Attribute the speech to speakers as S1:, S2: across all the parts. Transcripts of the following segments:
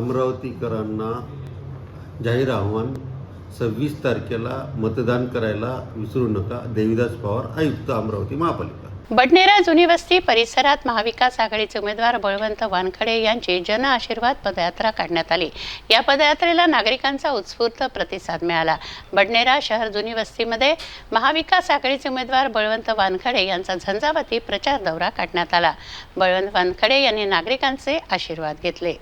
S1: अमरावतीकरांना जाहीर आव्हान सव्वीस तारखेला मतदान करायला विसरू नका देविदास पवार आयुक्त अमरावती महापालिका.
S2: बडनेरा जुनी वस्ती परिसरात महाविकास आघाडीचे उमेदवार बळवंत वानखडे यांची जन आशीर्वाद पदयात्रा काढण्यात आली. या पदयात्रेला नागरिकांचा उत्स्फूर्त प्रतिसाद मिळाला. बडनेरा शहर जुनी वस्तीमध्ये महाविकास आघाडीचे उमेदवार बळवंत वानखडे यांचा झंझावती प्रचार दौरा काढण्यात आला. बळवंत वानखडे यांनी नागरिकांचे आशीर्वाद घेतले.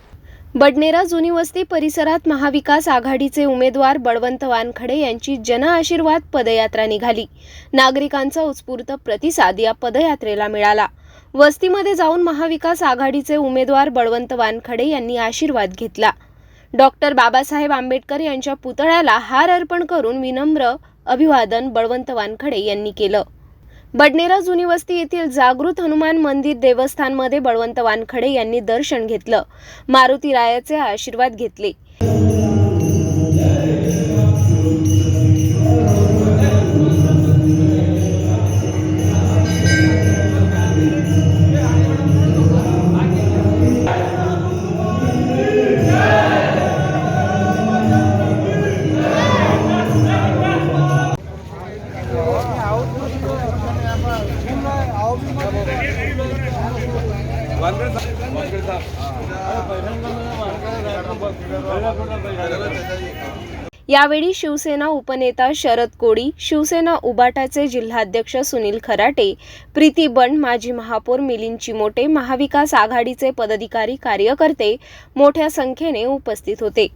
S3: बडनेरा जुनी वस्ती परिसरात महाविकास आघाडीचे उमेदवार बळवंत वानखडे यांची जनआशीर्वाद पदयात्रा निघाली. नागरिकांचा उत्स्फूर्त प्रतिसाद या पदयात्रेला मिळाला. वस्तीमध्ये जाऊन महाविकास आघाडीचे उमेदवार बळवंत वानखडे यांनी आशीर्वाद घेतला. डॉक्टर बाबासाहेब आंबेडकर यांच्या पुतळ्याला हार अर्पण करून विनम्र अभिवादन बळवंत वानखडे यांनी केलं. बडनेरा जुनी वस्ती येथील जागृत हनुमान मंदिर देवस्थानमध्ये बळवंत वानखडे यांनी दर्शन घेतलं. मारुती रायाचे आशीर्वाद घेतले. यावेळी शिवसेना उपनेता शरद कोळी शिवसेना उबाटाचे जिल्हाध्यक्ष सुनील खराटे प्रीती बंड माजी महापौर मिलिंद चिमोटे महाविकास आघाडीचे पदाधिकारी कार्यकर्ते मोठ्या संख्येने उपस्थित होते.